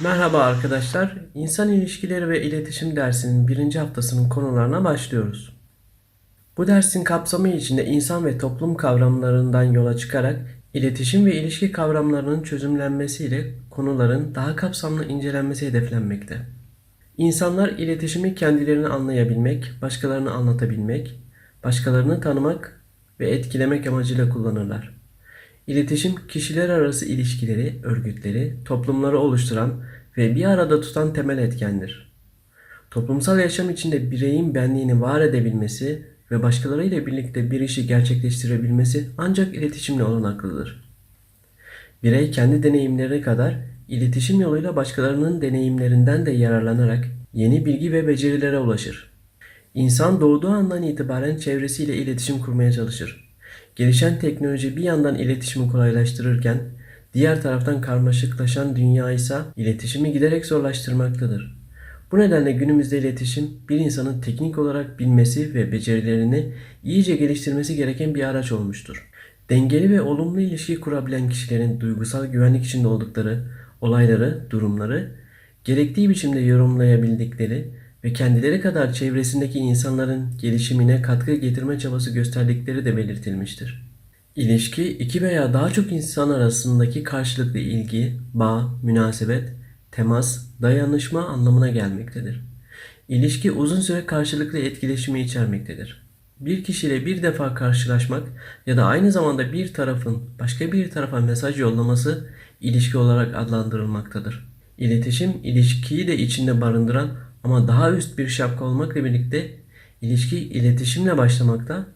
Merhaba arkadaşlar. İnsan ilişkileri ve iletişim dersinin birinci haftasının konularına başlıyoruz. Bu dersin kapsamı içinde insan ve toplum kavramlarından yola çıkarak iletişim ve ilişki kavramlarının çözümlenmesiyle konuların daha kapsamlı incelenmesi hedeflenmekte. İnsanlar iletişimi kendilerini anlayabilmek, başkalarını anlatabilmek, başkalarını tanımak ve etkilemek amacıyla kullanırlar. İletişim kişiler arası ilişkileri, örgütleri, toplumları oluşturan ve bir arada tutan temel etkendir. Toplumsal yaşam içinde bireyin benliğini var edebilmesi ve başkalarıyla birlikte bir işi gerçekleştirebilmesi ancak iletişimle olanaklıdır. Birey kendi deneyimleri kadar iletişim yoluyla başkalarının deneyimlerinden de yararlanarak yeni bilgi ve becerilere ulaşır. İnsan doğduğu andan itibaren çevresiyle iletişim kurmaya çalışır. Gelişen teknoloji bir yandan iletişimi kolaylaştırırken diğer taraftan karmaşıklaşan dünya ise iletişimi giderek zorlaştırmaktadır. Bu nedenle günümüzde iletişim bir insanın teknik olarak bilmesi ve becerilerini iyice geliştirmesi gereken bir araç olmuştur. Dengeli ve olumlu ilişki kurabilen kişilerin duygusal güvenlik içinde oldukları olayları, durumları gerektiği biçimde yorumlayabildikleri ve kendileri kadar çevresindeki insanların gelişimine katkı getirme çabası gösterdikleri de belirtilmiştir. İlişki iki veya daha çok insan arasındaki karşılıklı ilgi, bağ, münasebet, temas, dayanışma anlamına gelmektedir. İlişki uzun süre karşılıklı etkileşimi içermektedir. Bir kişiyle bir defa karşılaşmak ya da aynı zamanda bir tarafın başka bir tarafa mesaj yollaması ilişki olarak adlandırılmaktadır. İletişim ilişkiyi de içinde barındıran ama daha üst bir şapka olmakla birlikte ilişki iletişimle başlamakta,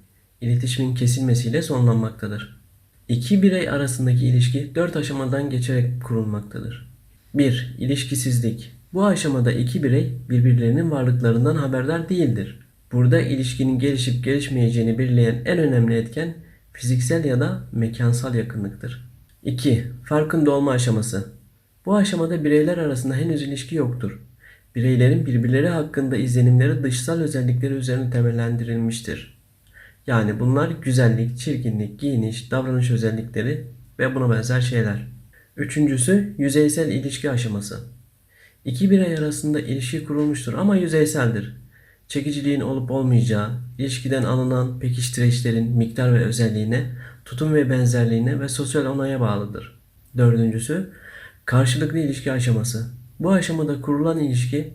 iletişimin kesilmesiyle sonlanmaktadır. İki birey arasındaki ilişki dört aşamadan geçerek kurulmaktadır. 1. İlişkisizlik. Bu aşamada iki birey birbirlerinin varlıklarından haberdar değildir. Burada ilişkinin gelişip gelişmeyeceğini belirleyen en önemli etken fiziksel ya da mekansal yakınlıktır. 2. Farkında olma aşaması. Bu aşamada bireyler arasında henüz ilişki yoktur. Bireylerin birbirleri hakkında izlenimleri dışsal özellikleri üzerine temellendirilmiştir. Yani bunlar güzellik, çirkinlik, giyiniş, davranış özellikleri ve buna benzer şeyler. Üçüncüsü yüzeysel ilişki aşaması. İki birey arasında ilişki kurulmuştur ama yüzeyseldir. Çekiciliğin olup olmayacağı, ilişkiden alınan pekiştireçlerin miktar ve özelliğine, tutum ve benzerliğine ve sosyal onaya bağlıdır. Dördüncüsü karşılıklı ilişki aşaması. Bu aşamada kurulan ilişki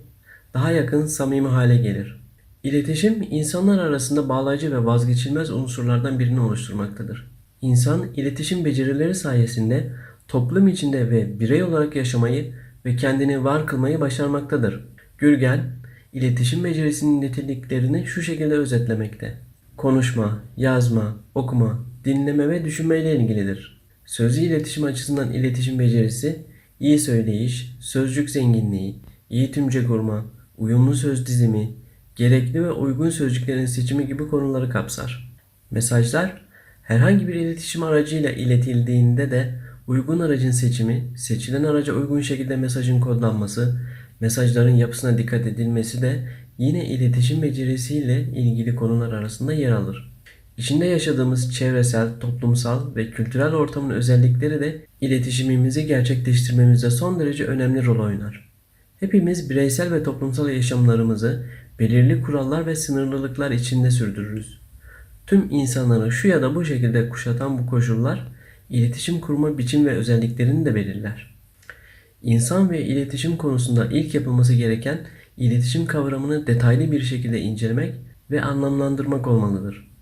daha yakın, samimi hale gelir. İletişim insanlar arasında bağlayıcı ve vazgeçilmez unsurlardan birini oluşturmaktadır. İnsan iletişim becerileri sayesinde toplum içinde ve birey olarak yaşamayı ve kendini var kılmayı başarmaktadır. Gürgen, iletişim becerisinin niteliklerini şu şekilde özetlemekte. Konuşma, yazma, okuma, dinleme ve düşünmeyle ilgilidir. Sözlü iletişim açısından iletişim becerisi, iyi söyleyiş, sözcük zenginliği, iyi tümce kurma, uyumlu söz dizimi, gerekli ve uygun sözcüklerin seçimi gibi konuları kapsar. Mesajlar, herhangi bir iletişim aracıyla iletildiğinde de uygun aracın seçimi, seçilen araca uygun şekilde mesajın kodlanması, mesajların yapısına dikkat edilmesi de yine iletişim becerisiyle ilgili konular arasında yer alır. İçinde yaşadığımız çevresel, toplumsal ve kültürel ortamın özellikleri de iletişimimizi gerçekleştirmemizde son derece önemli rol oynar. Hepimiz bireysel ve toplumsal yaşamlarımızı belirli kurallar ve sınırlılıklar içinde sürdürürüz. Tüm insanları şu ya da bu şekilde kuşatan bu koşullar iletişim kurma biçim ve özelliklerini de belirler. İnsan ve iletişim konusunda ilk yapılması gereken iletişim kavramını detaylı bir şekilde incelemek ve anlamlandırmak olmalıdır.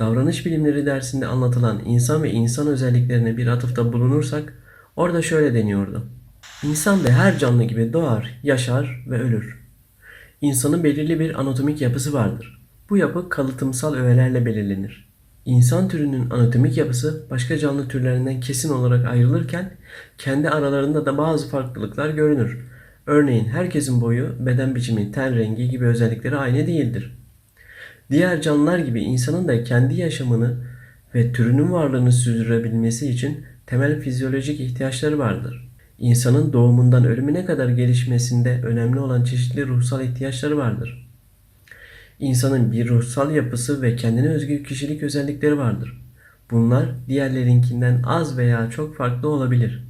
Davranış bilimleri dersinde anlatılan insan ve insan özelliklerine bir atıfta bulunursak orada şöyle deniyordu. İnsan da her canlı gibi doğar, yaşar ve ölür. İnsanın belirli bir anatomik yapısı vardır. Bu yapı kalıtımsal öğelerle belirlenir. İnsan türünün anatomik yapısı başka canlı türlerinden kesin olarak ayrılırken kendi aralarında da bazı farklılıklar görünür. Örneğin herkesin boyu, beden biçimi, ten rengi gibi özellikleri aynı değildir. Diğer canlılar gibi insanın da kendi yaşamını ve türünün varlığını sürdürebilmesi için temel fizyolojik ihtiyaçları vardır. İnsanın doğumundan ölümüne kadar gelişmesinde önemli olan çeşitli ruhsal ihtiyaçları vardır. İnsanın bir ruhsal yapısı ve kendine özgü kişilik özellikleri vardır. Bunlar diğerlerinkinden az veya çok farklı olabilir.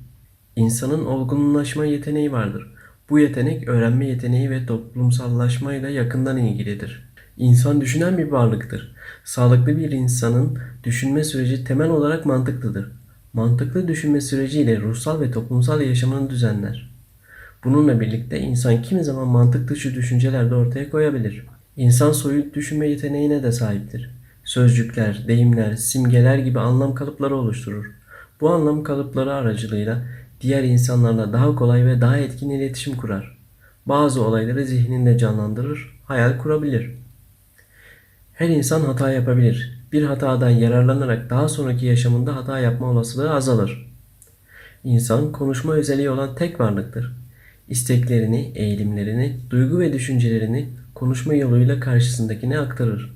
İnsanın olgunlaşma yeteneği vardır. Bu yetenek öğrenme yeteneği ve toplumsallaşmayla yakından ilgilidir. İnsan düşünen bir varlıktır. Sağlıklı bir insanın düşünme süreci temel olarak mantıklıdır. Mantıklı düşünme süreciyle ruhsal ve toplumsal yaşamını düzenler. Bununla birlikte insan kimi zaman mantık dışı düşünceler de ortaya koyabilir. İnsan soyut düşünme yeteneğine de sahiptir. Sözcükler, deyimler, simgeler gibi anlam kalıpları oluşturur. Bu anlam kalıpları aracılığıyla diğer insanlarla daha kolay ve daha etkin iletişim kurar. Bazı olayları zihninde canlandırır, hayal kurabilir. Her insan hata yapabilir. Bir hatadan yararlanarak daha sonraki yaşamında hata yapma olasılığı azalır. İnsan konuşma özelliği olan tek varlıktır. İsteklerini, eğilimlerini, duygu ve düşüncelerini konuşma yoluyla karşısındakine aktarır.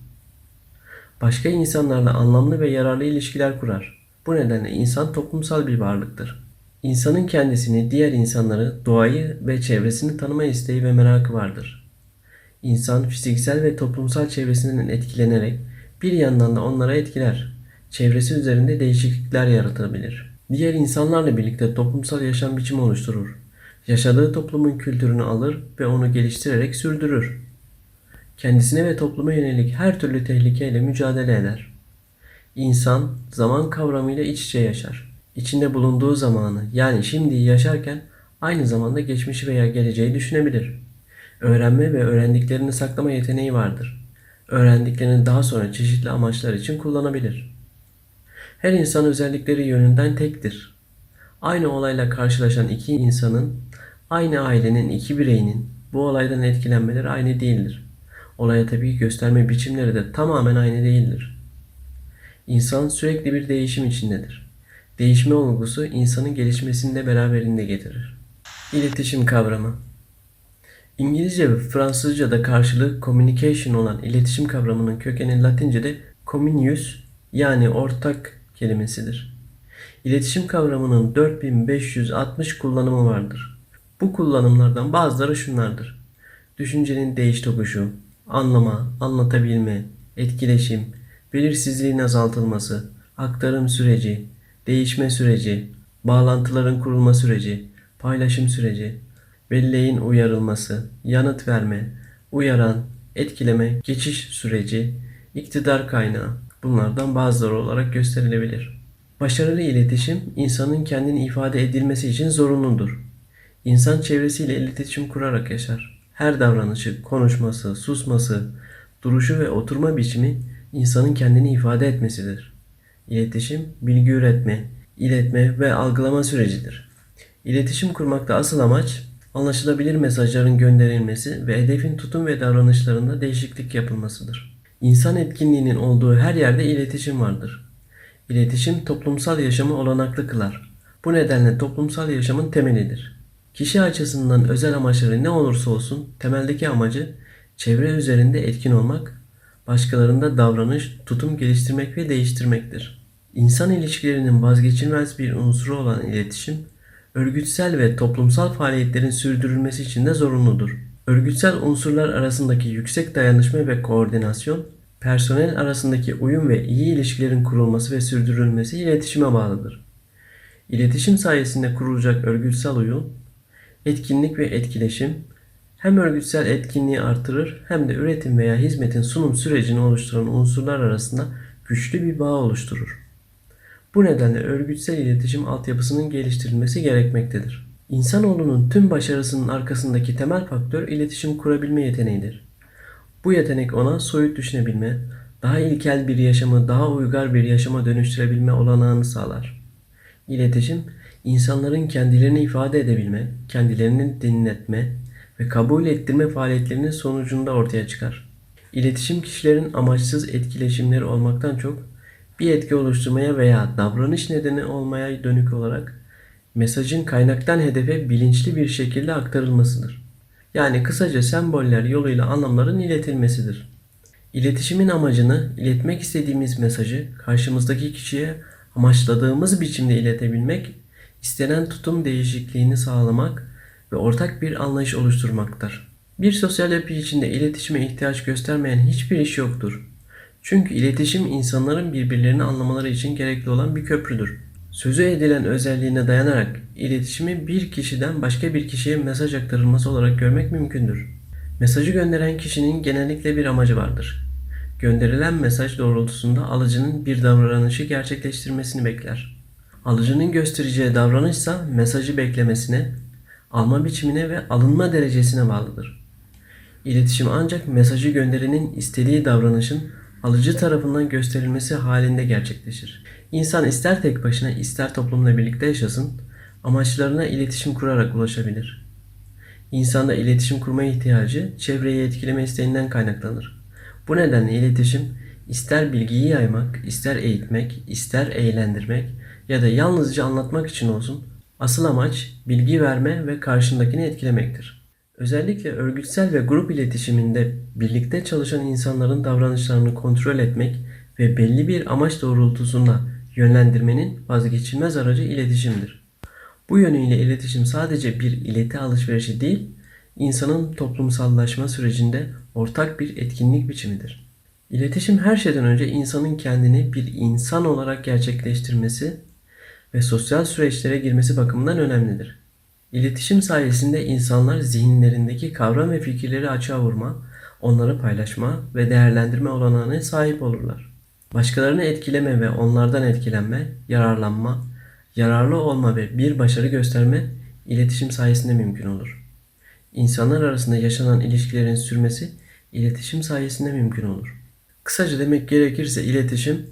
Başka insanlarla anlamlı ve yararlı ilişkiler kurar. Bu nedenle insan toplumsal bir varlıktır. İnsanın kendisini, diğer insanları, doğayı ve çevresini tanıma isteği ve merakı vardır. İnsan fiziksel ve toplumsal çevresinden etkilenerek bir yandan da onlara etkiler. Çevresi üzerinde değişiklikler yaratabilir. Diğer insanlarla birlikte toplumsal yaşam biçimi oluşturur. Yaşadığı toplumun kültürünü alır ve onu geliştirerek sürdürür. Kendisine ve topluma yönelik her türlü tehlikeyle mücadele eder. İnsan zaman kavramıyla iç içe yaşar. İçinde bulunduğu zamanı yani şimdiyi yaşarken aynı zamanda geçmişi veya geleceği düşünebilir. Öğrenme ve öğrendiklerini saklama yeteneği vardır. Öğrendiklerini daha sonra çeşitli amaçlar için kullanabilir. Her insan özellikleri yönünden tektir. Aynı olayla karşılaşan iki insanın, aynı ailenin iki bireyinin bu olaydan etkilenmeleri aynı değildir. Olaya tepki gösterme biçimleri de tamamen aynı değildir. İnsan sürekli bir değişim içindedir. Değişme olgusu insanın gelişmesini de beraberinde getirir. İletişim kavramı İngilizce ve Fransızca'da karşılığı communication olan iletişim kavramının kökeni Latince'de communius yani ortak kelimesidir. İletişim kavramının 4560 kullanımı vardır. Bu kullanımlardan bazıları şunlardır. Düşüncenin değiş tokuşu, anlama, anlatabilme, etkileşim, belirsizliğin azaltılması, aktarım süreci, değişme süreci, bağlantıların kurulma süreci, paylaşım süreci, belleğin uyarılması, yanıt verme, uyaran, etkileme, geçiş süreci, iktidar kaynağı bunlardan bazıları olarak gösterilebilir. Başarılı iletişim insanın kendini ifade edilmesi için zorunludur. İnsan çevresiyle iletişim kurarak yaşar. Her davranışı, konuşması, susması, duruşu ve oturma biçimi insanın kendini ifade etmesidir. İletişim, bilgi üretme, iletme ve algılama sürecidir. İletişim kurmakta asıl amaç anlaşılabilir mesajların gönderilmesi ve hedefin tutum ve davranışlarında değişiklik yapılmasıdır. İnsan etkinliğinin olduğu her yerde iletişim vardır. İletişim toplumsal yaşamı olanaklı kılar. Bu nedenle toplumsal yaşamın temelidir. Kişi açısından özel amaçları ne olursa olsun temeldeki amacı çevre üzerinde etkin olmak, başkalarında davranış, tutum geliştirmek ve değiştirmektir. İnsan ilişkilerinin vazgeçilmez bir unsuru olan iletişim, örgütsel ve toplumsal faaliyetlerin sürdürülmesi için de zorunludur. Örgütsel unsurlar arasındaki yüksek dayanışma ve koordinasyon, personel arasındaki uyum ve iyi ilişkilerin kurulması ve sürdürülmesi iletişime bağlıdır. İletişim sayesinde kurulacak örgütsel uyum, etkinlik ve etkileşim hem örgütsel etkinliği artırır hem de üretim veya hizmetin sunum sürecini oluşturan unsurlar arasında güçlü bir bağ oluşturur. Bu nedenle örgütsel iletişim altyapısının geliştirilmesi gerekmektedir. İnsanoğlunun tüm başarısının arkasındaki temel faktör iletişim kurabilme yeteneğidir. Bu yetenek ona soyut düşünebilme, daha ilkel bir yaşamı daha uygar bir yaşama dönüştürebilme olanağını sağlar. İletişim, insanların kendilerini ifade edebilme, kendilerini dinletme ve kabul ettirme faaliyetlerinin sonucunda ortaya çıkar. İletişim kişilerin amaçsız etkileşimleri olmaktan çok bir etki oluşturmaya veya davranış nedeni olmaya dönük olarak mesajın kaynaktan hedefe bilinçli bir şekilde aktarılmasıdır. Yani kısaca semboller yoluyla anlamların iletilmesidir. İletişimin amacını, iletmek istediğimiz mesajı karşımızdaki kişiye amaçladığımız biçimde iletebilmek, istenen tutum değişikliğini sağlamak ve ortak bir anlayış oluşturmaktır. Bir sosyal yapı içinde iletişime ihtiyaç göstermeyen hiçbir iş yoktur. Çünkü iletişim insanların birbirlerini anlamaları için gerekli olan bir köprüdür. Sözü edilen özelliğine dayanarak iletişimi bir kişiden başka bir kişiye mesaj aktarılması olarak görmek mümkündür. Mesajı gönderen kişinin genellikle bir amacı vardır. Gönderilen mesaj doğrultusunda alıcının bir davranışı gerçekleştirmesini bekler. Alıcının göstereceği davranışsa mesajı beklemesine, alma biçimine ve alınma derecesine bağlıdır. İletişim ancak mesajı gönderenin istediği davranışın alıcı tarafından gösterilmesi halinde gerçekleşir. İnsan ister tek başına ister toplumla birlikte yaşasın, amaçlarına iletişim kurarak ulaşabilir. İnsanda iletişim kurma ihtiyacı çevreyi etkileme isteğinden kaynaklanır. Bu nedenle iletişim ister bilgiyi yaymak, ister eğitmek, ister eğlendirmek ya da yalnızca anlatmak için olsun asıl amaç bilgi verme ve karşındakini etkilemektir. Özellikle örgütsel ve grup iletişiminde birlikte çalışan insanların davranışlarını kontrol etmek ve belli bir amaç doğrultusunda yönlendirmenin vazgeçilmez aracı iletişimdir. Bu yönüyle iletişim sadece bir ileti alışverişi değil, insanın toplumsallaşma sürecinde ortak bir etkinlik biçimidir. İletişim her şeyden önce insanın kendini bir insan olarak gerçekleştirmesi ve sosyal süreçlere girmesi bakımından önemlidir. İletişim sayesinde insanlar zihinlerindeki kavram ve fikirleri açığa vurma, onları paylaşma ve değerlendirme olanağına sahip olurlar. Başkalarını etkileme ve onlardan etkilenme, yararlanma, yararlı olma ve bir başarı gösterme iletişim sayesinde mümkün olur. İnsanlar arasında yaşanan ilişkilerin sürmesi iletişim sayesinde mümkün olur. Kısaca demek gerekirse iletişim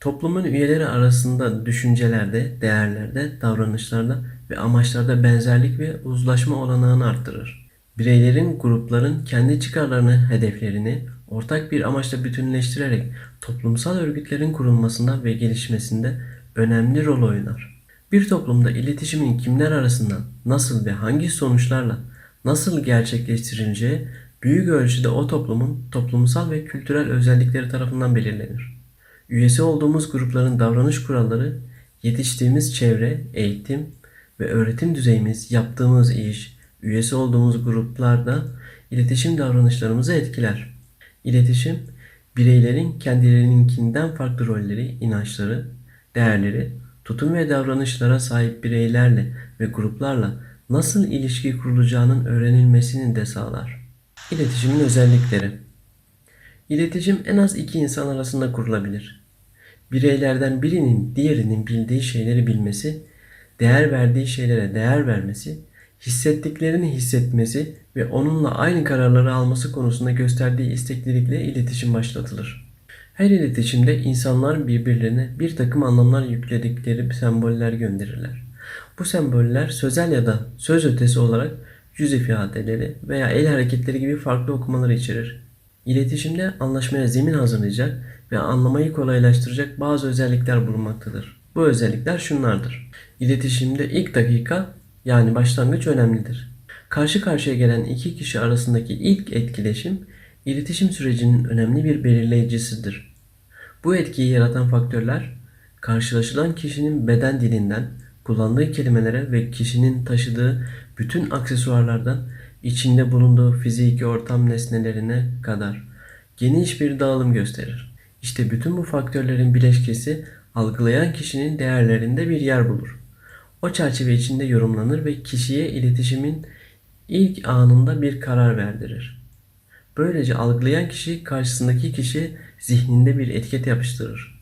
toplumun üyeleri arasında düşüncelerde, değerlerde, davranışlarda ve amaçlarda benzerlik ve uzlaşma olanağını arttırır. Bireylerin, grupların kendi çıkarlarını, hedeflerini ortak bir amaçla bütünleştirerek toplumsal örgütlerin kurulmasında ve gelişmesinde önemli rol oynar. Bir toplumda iletişimin kimler arasında nasıl ve hangi sonuçlarla nasıl gerçekleştirileceği büyük ölçüde o toplumun toplumsal ve kültürel özellikleri tarafından belirlenir. Üyesi olduğumuz grupların davranış kuralları, yetiştiğimiz çevre, eğitim ve öğretim düzeyimiz, yaptığımız iş, üyesi olduğumuz gruplarda iletişim davranışlarımızı etkiler. İletişim, bireylerin kendilerininkinden farklı rolleri, inançları, değerleri, tutum ve davranışlara sahip bireylerle ve gruplarla nasıl ilişki kurulacağının öğrenilmesini de sağlar. İletişimin özellikleri İletişim en az iki insan arasında kurulabilir. Bireylerden birinin diğerinin bildiği şeyleri bilmesi, değer verdiği şeylere değer vermesi, hissettiklerini hissetmesi ve onunla aynı kararları alması konusunda gösterdiği isteklilikle iletişim başlatılır. Her iletişimde insanlar birbirlerine bir takım anlamlar yükledikleri semboller gönderirler. Bu semboller sözel ya da söz ötesi olarak yüz ifadeleri veya el hareketleri gibi farklı okumaları içerir. İletişimde anlaşmaya zemin hazırlayacak ve anlamayı kolaylaştıracak bazı özellikler bulunmaktadır. Bu özellikler şunlardır. İletişimde ilk dakika yani başlangıç önemlidir. Karşı karşıya gelen iki kişi arasındaki ilk etkileşim iletişim sürecinin önemli bir belirleyicisidir. Bu etkiyi yaratan faktörler karşılaşılan kişinin beden dilinden, kullandığı kelimelere ve kişinin taşıdığı bütün aksesuarlardan içinde bulunduğu fiziki ortam nesnelerine kadar geniş bir dağılım gösterir. İşte bütün bu faktörlerin bileşkesi algılayan kişinin değerlerinde bir yer bulur. O çerçeve içinde yorumlanır ve kişiye iletişimin ilk anında bir karar verdirir. Böylece algılayan kişi karşısındaki kişi zihninde bir etiket yapıştırır.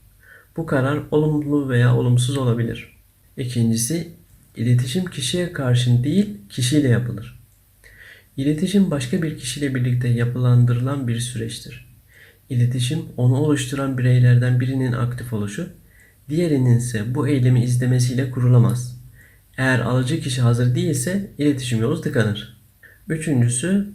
Bu karar olumlu veya olumsuz olabilir. İkincisi, iletişim kişiye karşın değil, kişiyle yapılır. İletişim başka bir kişiyle birlikte yapılandırılan bir süreçtir. İletişim onu oluşturan bireylerden birinin aktif oluşu, diğerinin ise bu eylemi izlemesiyle kurulamaz. Eğer alıcı kişi hazır değilse iletişim yolu tıkanır. Üçüncüsü,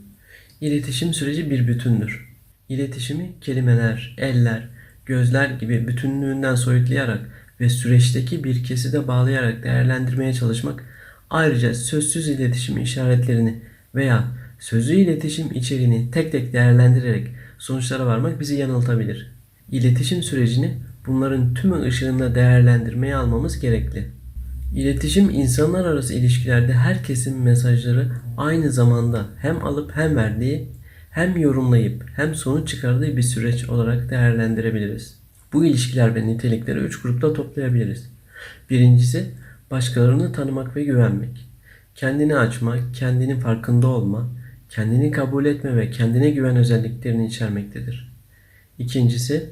iletişim süreci bir bütündür. İletişimi kelimeler, eller, gözler gibi bütünlüğünden soyutlayarak ve süreçteki bir keside bağlayarak değerlendirmeye çalışmak, ayrıca sözsüz iletişim işaretlerini veya sözlü iletişim içeriğini tek tek değerlendirerek sonuçlara varmak bizi yanıltabilir. İletişim sürecini bunların tümü ışığında değerlendirmeye almamız gerekli. İletişim insanlar arası ilişkilerde herkesin mesajları aynı zamanda hem alıp hem verdiği, hem yorumlayıp hem sonuç çıkardığı bir süreç olarak değerlendirebiliriz. Bu ilişkiler ve nitelikleri üç grupta toplayabiliriz. Birincisi, başkalarını tanımak ve güvenmek. Kendini açma, kendinin farkında olma, kendini kabul etme ve kendine güven özelliklerini içermektedir. İkincisi,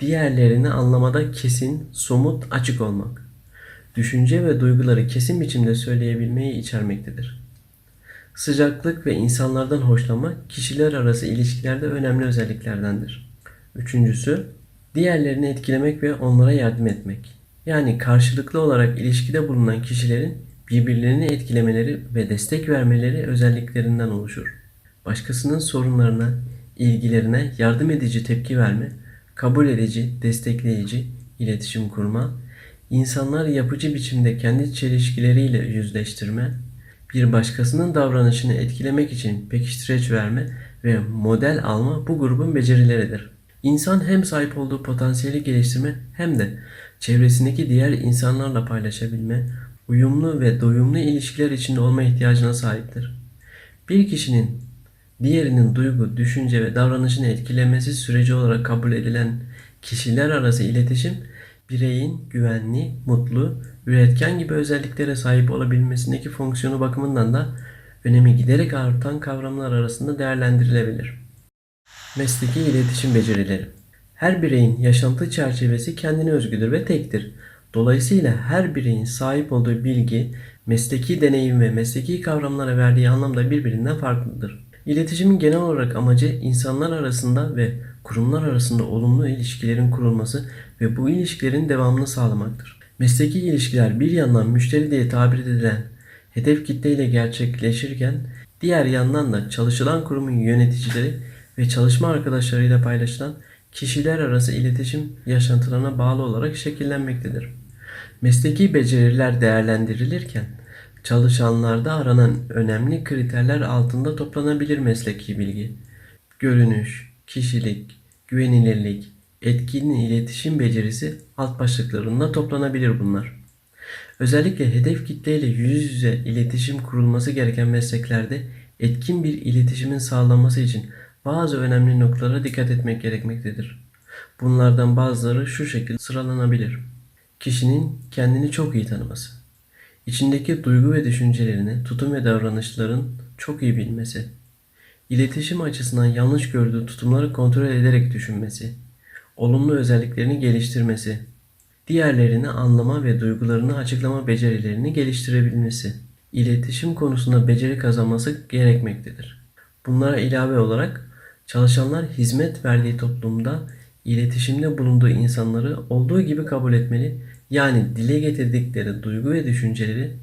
diğerlerini anlamada kesin, somut, açık olmak. Düşünce ve duyguları kesin biçimde söyleyebilmeyi içermektedir. Sıcaklık ve insanlardan hoşlanma kişiler arası ilişkilerde önemli özelliklerdendir. Üçüncüsü, diğerlerini etkilemek ve onlara yardım etmek. Yani karşılıklı olarak ilişkide bulunan kişilerin birbirlerini etkilemeleri ve destek vermeleri özelliklerinden oluşur. Başkasının sorunlarına, ilgilerine yardım edici tepki verme, kabul edici, destekleyici iletişim kurma, insanlar yapıcı biçimde kendi çelişkileriyle yüzleştirme, bir başkasının davranışını etkilemek için pekiştireç verme ve model alma bu grubun becerileridir. İnsan hem sahip olduğu potansiyeli geliştirme hem de çevresindeki diğer insanlarla paylaşabilme, uyumlu ve doyumlu ilişkiler içinde olma ihtiyacına sahiptir. Bir kişinin diğerinin duygu, düşünce ve davranışını etkilemesi süreci olarak kabul edilen kişiler arası iletişim, bireyin güvenli, mutlu, üretken gibi özelliklere sahip olabilmesindeki fonksiyonu bakımından da önemi giderek artan kavramlar arasında değerlendirilebilir. Mesleki iletişim becerileri. Her bireyin yaşantı çerçevesi kendine özgüdür ve tektir. Dolayısıyla her bireyin sahip olduğu bilgi, mesleki deneyim ve mesleki kavramlara verdiği anlam da birbirinden farklıdır. İletişimin genel olarak amacı insanlar arasında ve kurumlar arasında olumlu ilişkilerin kurulması ve bu ilişkilerin devamını sağlamaktır. Mesleki ilişkiler bir yandan müşteri diye tabir edilen hedef kitleyle gerçekleşirken diğer yandan da çalışılan kurumun yöneticileri ve çalışma arkadaşlarıyla paylaşılan kişiler arası iletişim yaşantılarına bağlı olarak şekillenmektedir. Mesleki beceriler değerlendirilirken çalışanlarda aranan önemli kriterler altında toplanabilir mesleki bilgi. Görünüş, kişilik, güvenilirlik, etkin iletişim becerisi alt başlıklarında toplanabilir bunlar. Özellikle hedef kitleyle yüz yüze iletişim kurulması gereken mesleklerde etkin bir iletişimin sağlanması için bazı önemli noktalara dikkat etmek gerekmektedir. Bunlardan bazıları şu şekilde sıralanabilir. Kişinin kendini çok iyi tanıması. İçindeki duygu ve düşüncelerini, tutum ve davranışların çok iyi bilmesi. İletişim açısından yanlış gördüğü tutumları kontrol ederek düşünmesi. Olumlu özelliklerini geliştirmesi. Diğerlerini anlama ve duygularını açıklama becerilerini geliştirebilmesi. İletişim konusunda beceri kazanması gerekmektedir. Bunlara ilave olarak çalışanlar hizmet verdiği toplumda iletişimde bulunduğu insanları olduğu gibi kabul etmeli yani dile getirdikleri duygu ve düşünceleri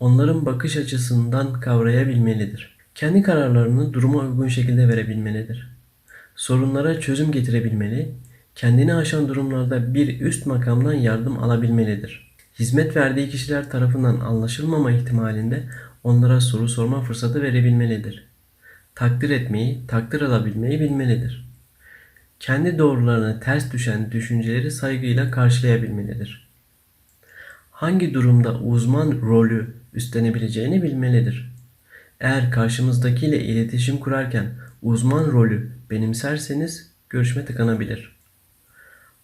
onların bakış açısından kavrayabilmelidir. Kendi kararlarını duruma uygun şekilde verebilmelidir. Sorunlara çözüm getirebilmeli, kendini aşan durumlarda bir üst makamdan yardım alabilmelidir. Hizmet verdiği kişiler tarafından anlaşılmama ihtimalinde onlara soru sorma fırsatı verebilmelidir. Takdir etmeyi, takdir alabilmeyi bilmelidir. Kendi doğrularına ters düşen düşünceleri saygıyla karşılayabilmelidir hangi durumda uzman rolü üstlenebileceğini bilmelidir. Eğer karşımızdakiyle iletişim kurarken uzman rolü benimserseniz görüşme tıkanabilir.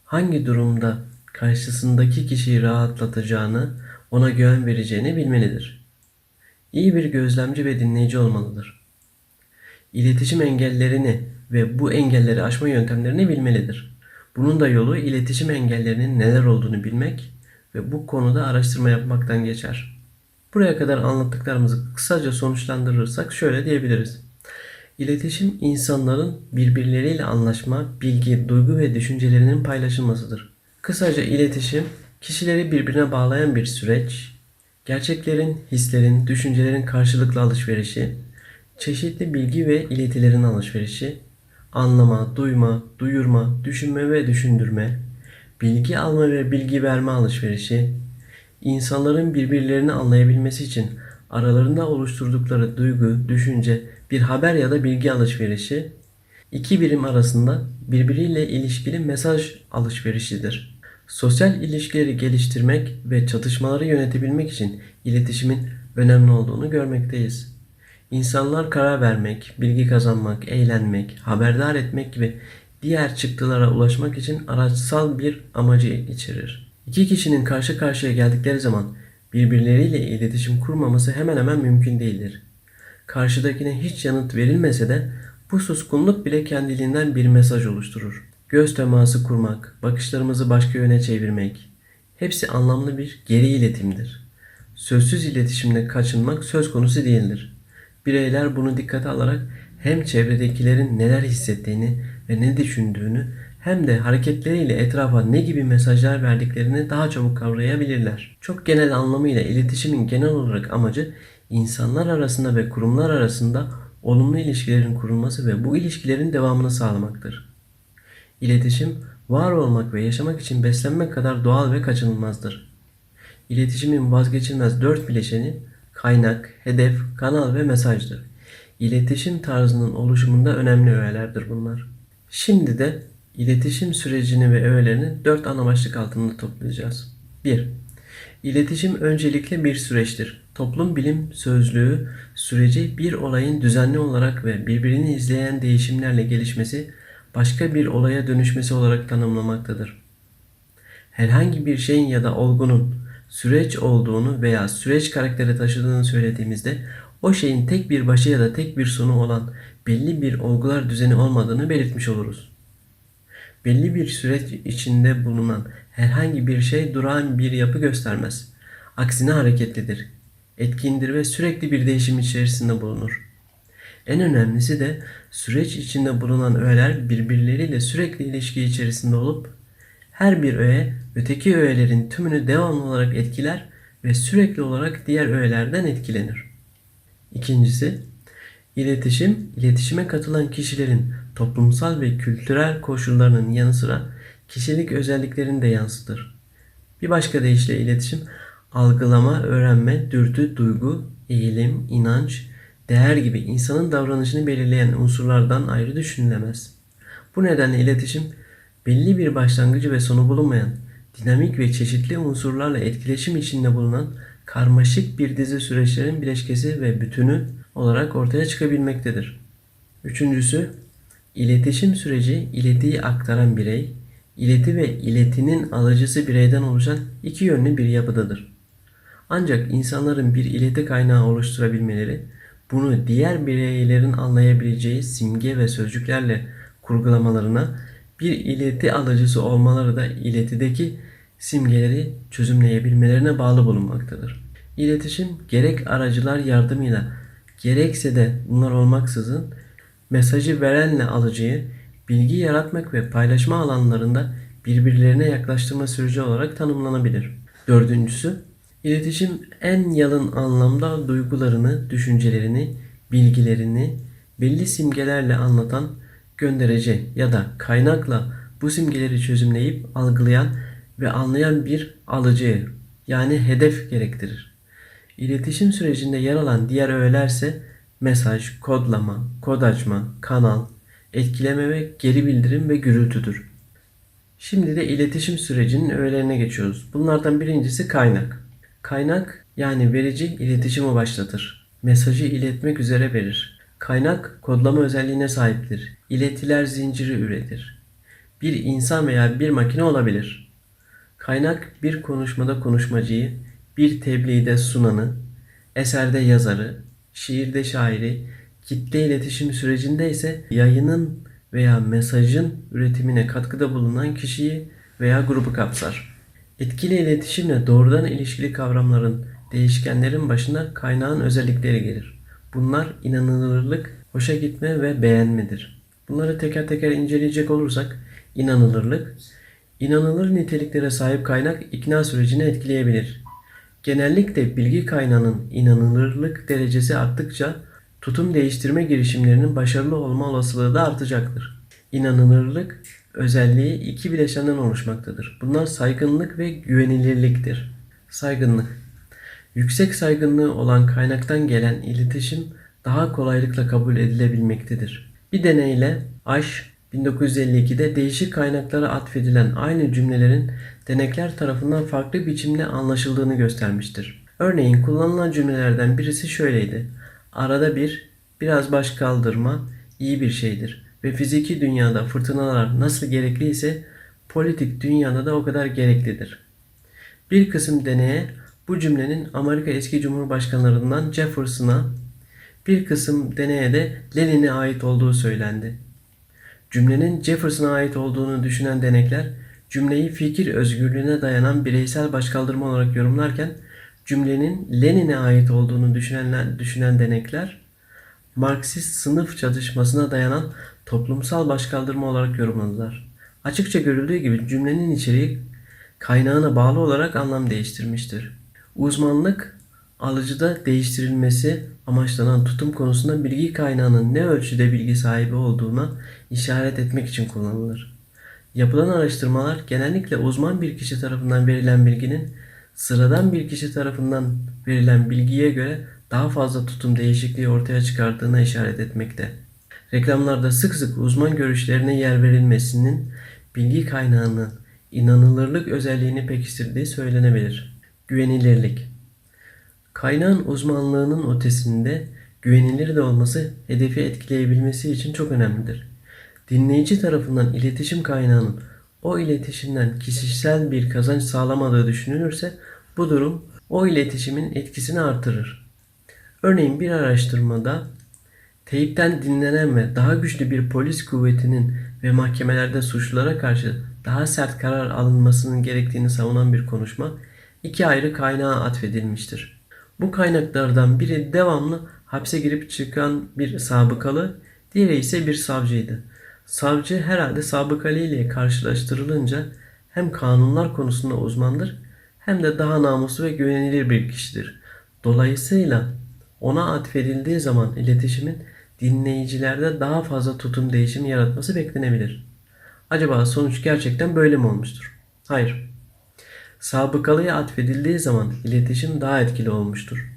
Hangi durumda karşısındaki kişiyi rahatlatacağını, ona güven vereceğini bilmelidir. İyi bir gözlemci ve dinleyici olmalıdır. İletişim engellerini ve bu engelleri aşma yöntemlerini bilmelidir. Bunun da yolu iletişim engellerinin neler olduğunu bilmek ve bu konuda araştırma yapmaktan geçer. Buraya kadar anlattıklarımızı kısaca sonuçlandırırsak şöyle diyebiliriz. İletişim insanların birbirleriyle anlaşma, bilgi, duygu ve düşüncelerinin paylaşılmasıdır. Kısaca iletişim kişileri birbirine bağlayan bir süreç, gerçeklerin, hislerin, düşüncelerin karşılıklı alışverişi, çeşitli bilgi ve iletilerin alışverişi, anlama, duyma, duyurma, düşünme ve düşündürme, bilgi alma ve bilgi verme alışverişi, insanların birbirlerini anlayabilmesi için aralarında oluşturdukları duygu, düşünce, bir haber ya da bilgi alışverişi, iki birim arasında birbiriyle ilişkili mesaj alışverişidir. Sosyal ilişkileri geliştirmek ve çatışmaları yönetebilmek için iletişimin önemli olduğunu görmekteyiz. İnsanlar karar vermek, bilgi kazanmak, eğlenmek, haberdar etmek gibi diğer çıktılara ulaşmak için araçsal bir amacı içerir. İki kişinin karşı karşıya geldikleri zaman birbirleriyle iletişim kurmaması hemen hemen mümkün değildir. Karşıdakine hiç yanıt verilmese de bu suskunluk bile kendiliğinden bir mesaj oluşturur. Göz teması kurmak, bakışlarımızı başka yöne çevirmek hepsi anlamlı bir geri iletimdir. Sözsüz iletişimde kaçınmak söz konusu değildir. Bireyler bunu dikkate alarak hem çevredekilerin neler hissettiğini ve ne düşündüğünü hem de hareketleriyle etrafa ne gibi mesajlar verdiklerini daha çabuk kavrayabilirler. Çok genel anlamıyla iletişimin genel olarak amacı insanlar arasında ve kurumlar arasında olumlu ilişkilerin kurulması ve bu ilişkilerin devamını sağlamaktır. İletişim, var olmak ve yaşamak için beslenmek kadar doğal ve kaçınılmazdır. İletişimin vazgeçilmez dört bileşeni kaynak, hedef, kanal ve mesajdır. İletişim tarzının oluşumunda önemli öğelerdir bunlar. Şimdi de iletişim sürecini ve öğelerini dört ana başlık altında toplayacağız. 1. İletişim öncelikle bir süreçtir. Toplum bilim sözlüğü süreci bir olayın düzenli olarak ve birbirini izleyen değişimlerle gelişmesi, başka bir olaya dönüşmesi olarak tanımlamaktadır. Herhangi bir şeyin ya da olgunun süreç olduğunu veya süreç karakteri taşıdığını söylediğimizde o şeyin tek bir başı ya da tek bir sonu olan belli bir olgular düzeni olmadığını belirtmiş oluruz. Belli bir süreç içinde bulunan herhangi bir şey durağan bir yapı göstermez. Aksine hareketlidir, etkindir ve sürekli bir değişim içerisinde bulunur. En önemlisi de süreç içinde bulunan öğeler birbirleriyle sürekli ilişki içerisinde olup her bir öğe öteki öğelerin tümünü devamlı olarak etkiler ve sürekli olarak diğer öğelerden etkilenir. İkincisi, iletişim, iletişime katılan kişilerin toplumsal ve kültürel koşullarının yanı sıra kişilik özelliklerini de yansıtır. Bir başka deyişle iletişim, algılama, öğrenme, dürtü, duygu, eğilim, inanç, değer gibi insanın davranışını belirleyen unsurlardan ayrı düşünülemez. Bu nedenle iletişim, belli bir başlangıcı ve sonu bulunmayan, dinamik ve çeşitli unsurlarla etkileşim içinde bulunan karmaşık bir dizi süreçlerin bileşkesi ve bütünü olarak ortaya çıkabilmektedir. Üçüncüsü, iletişim süreci iletiyi aktaran birey, ileti ve iletinin alıcısı bireyden oluşan iki yönlü bir yapıdadır. Ancak insanların bir ileti kaynağı oluşturabilmeleri, bunu diğer bireylerin anlayabileceği simge ve sözcüklerle kurgulamalarına bir ileti alıcısı olmaları da iletideki simgeleri çözümleyebilmelerine bağlı bulunmaktadır. İletişim gerek aracılar yardımıyla gerekse de bunlar olmaksızın mesajı verenle alıcıyı bilgi yaratmak ve paylaşma alanlarında birbirlerine yaklaştırma süreci olarak tanımlanabilir. Dördüncüsü, iletişim en yalın anlamda duygularını, düşüncelerini, bilgilerini belli simgelerle anlatan gönderece ya da kaynakla bu simgeleri çözümleyip algılayan ve anlayan bir alıcıyı yani hedef gerektirir. İletişim sürecinde yer alan diğer öğelerse mesaj, kodlama, kod açma, kanal, etkileme ve geri bildirim ve gürültüdür. Şimdi de iletişim sürecinin öğelerine geçiyoruz. Bunlardan birincisi kaynak. Kaynak yani verici iletişimi başlatır. Mesajı iletmek üzere verir. Kaynak kodlama özelliğine sahiptir. İletiler zinciri üretir. Bir insan veya bir makine olabilir. Kaynak bir konuşmada konuşmacıyı, bir tebliğde sunanı, eserde yazarı, şiirde şairi, kitle iletişim sürecinde ise yayının veya mesajın üretimine katkıda bulunan kişiyi veya grubu kapsar. Etkili iletişimle doğrudan ilişkili kavramların, değişkenlerin başında kaynağın özellikleri gelir. Bunlar inanılırlık, hoşa gitme ve beğenmedir. Bunları teker teker inceleyecek olursak inanılırlık, inanılır niteliklere sahip kaynak ikna sürecini etkileyebilir. Genellikle bilgi kaynağının inanılırlık derecesi arttıkça tutum değiştirme girişimlerinin başarılı olma olasılığı da artacaktır. İnanılırlık özelliği iki bileşenden oluşmaktadır. Bunlar saygınlık ve güvenilirliktir. Saygınlık Yüksek saygınlığı olan kaynaktan gelen iletişim daha kolaylıkla kabul edilebilmektedir. Bir deneyle Aş 1952'de değişik kaynaklara atfedilen aynı cümlelerin denekler tarafından farklı biçimde anlaşıldığını göstermiştir. Örneğin kullanılan cümlelerden birisi şöyleydi. Arada bir, biraz baş kaldırma iyi bir şeydir ve fiziki dünyada fırtınalar nasıl gerekliyse politik dünyada da o kadar gereklidir. Bir kısım deneye bu cümlenin Amerika eski cumhurbaşkanlarından Jefferson'a, bir kısım deneye de Lenin'e ait olduğu söylendi. Cümlenin Jefferson'a ait olduğunu düşünen denekler, cümleyi fikir özgürlüğüne dayanan bireysel başkaldırma olarak yorumlarken, cümlenin Lenin'e ait olduğunu düşünenler, düşünen denekler, Marksist sınıf çatışmasına dayanan toplumsal başkaldırma olarak yorumladılar. Açıkça görüldüğü gibi cümlenin içeriği kaynağına bağlı olarak anlam değiştirmiştir. Uzmanlık, alıcıda değiştirilmesi amaçlanan tutum konusunda bilgi kaynağının ne ölçüde bilgi sahibi olduğuna işaret etmek için kullanılır. Yapılan araştırmalar genellikle uzman bir kişi tarafından verilen bilginin sıradan bir kişi tarafından verilen bilgiye göre daha fazla tutum değişikliği ortaya çıkardığına işaret etmekte. Reklamlarda sık sık uzman görüşlerine yer verilmesinin bilgi kaynağının inanılırlık özelliğini pekiştirdiği söylenebilir. Güvenilirlik Kaynağın uzmanlığının ötesinde güvenilir de olması hedefi etkileyebilmesi için çok önemlidir. Dinleyici tarafından iletişim kaynağının o iletişimden kişisel bir kazanç sağlamadığı düşünülürse bu durum o iletişimin etkisini artırır. Örneğin bir araştırmada teyipten dinlenen ve daha güçlü bir polis kuvvetinin ve mahkemelerde suçlulara karşı daha sert karar alınmasının gerektiğini savunan bir konuşma iki ayrı kaynağa atfedilmiştir. Bu kaynaklardan biri devamlı hapse girip çıkan bir sabıkalı, diğeri ise bir savcıydı. Savcı herhalde sabıkalı ile karşılaştırılınca hem kanunlar konusunda uzmandır hem de daha namuslu ve güvenilir bir kişidir. Dolayısıyla ona atfedildiği zaman iletişimin dinleyicilerde daha fazla tutum değişimi yaratması beklenebilir. Acaba sonuç gerçekten böyle mi olmuştur? Hayır. Sabıkalıya atfedildiği zaman iletişim daha etkili olmuştur.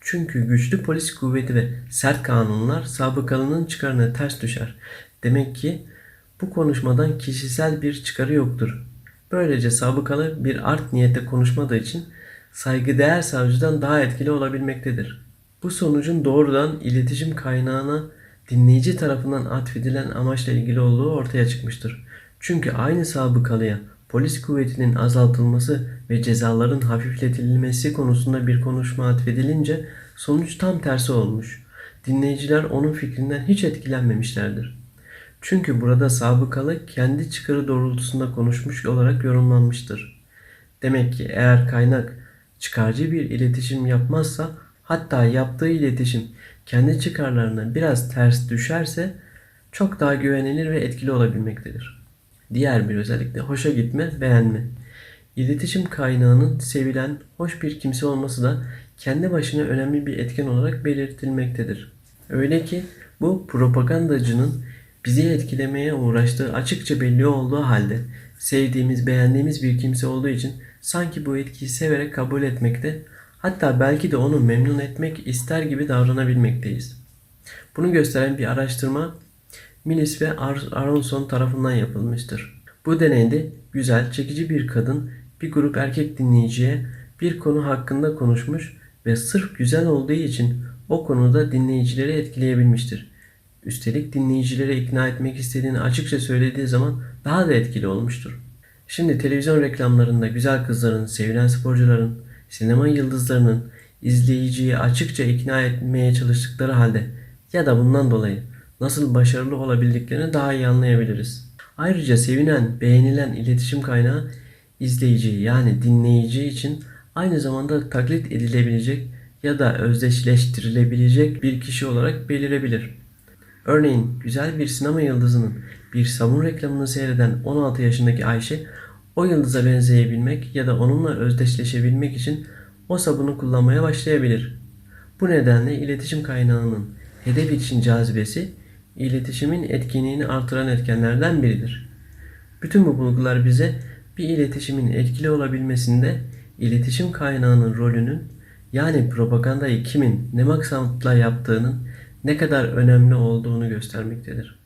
Çünkü güçlü polis kuvveti ve sert kanunlar sabıkalının çıkarına ters düşer. Demek ki bu konuşmadan kişisel bir çıkarı yoktur. Böylece sabıkalı bir art niyette konuşmadığı için saygıdeğer savcıdan daha etkili olabilmektedir. Bu sonucun doğrudan iletişim kaynağına dinleyici tarafından atfedilen amaçla ilgili olduğu ortaya çıkmıştır. Çünkü aynı sabıkalıya polis kuvvetinin azaltılması ve cezaların hafifletilmesi konusunda bir konuşma atfedilince sonuç tam tersi olmuş. Dinleyiciler onun fikrinden hiç etkilenmemişlerdir. Çünkü burada sabıkalı kendi çıkarı doğrultusunda konuşmuş olarak yorumlanmıştır. Demek ki eğer kaynak çıkarcı bir iletişim yapmazsa hatta yaptığı iletişim kendi çıkarlarına biraz ters düşerse çok daha güvenilir ve etkili olabilmektedir. Diğer bir özellik de hoşa gitme, beğenme. İletişim kaynağının sevilen, hoş bir kimse olması da kendi başına önemli bir etken olarak belirtilmektedir. Öyle ki bu propagandacının bizi etkilemeye uğraştığı açıkça belli olduğu halde sevdiğimiz, beğendiğimiz bir kimse olduğu için sanki bu etkiyi severek kabul etmekte, hatta belki de onu memnun etmek ister gibi davranabilmekteyiz. Bunu gösteren bir araştırma Milis ve Aronson tarafından yapılmıştır. Bu deneyde güzel, çekici bir kadın bir grup erkek dinleyiciye bir konu hakkında konuşmuş ve sırf güzel olduğu için o konuda dinleyicileri etkileyebilmiştir. Üstelik dinleyicileri ikna etmek istediğini açıkça söylediği zaman daha da etkili olmuştur. Şimdi televizyon reklamlarında güzel kızların, sevilen sporcuların, sinema yıldızlarının izleyiciyi açıkça ikna etmeye çalıştıkları halde ya da bundan dolayı nasıl başarılı olabildiklerini daha iyi anlayabiliriz. Ayrıca sevinen, beğenilen iletişim kaynağı izleyici yani dinleyici için aynı zamanda taklit edilebilecek ya da özdeşleştirilebilecek bir kişi olarak belirebilir. Örneğin güzel bir sinema yıldızının bir sabun reklamını seyreden 16 yaşındaki Ayşe o yıldıza benzeyebilmek ya da onunla özdeşleşebilmek için o sabunu kullanmaya başlayabilir. Bu nedenle iletişim kaynağının hedef için cazibesi iletişimin etkinliğini artıran etkenlerden biridir. Bütün bu bulgular bize bir iletişimin etkili olabilmesinde iletişim kaynağının rolünün yani propagandayı kimin ne maksatla yaptığının ne kadar önemli olduğunu göstermektedir.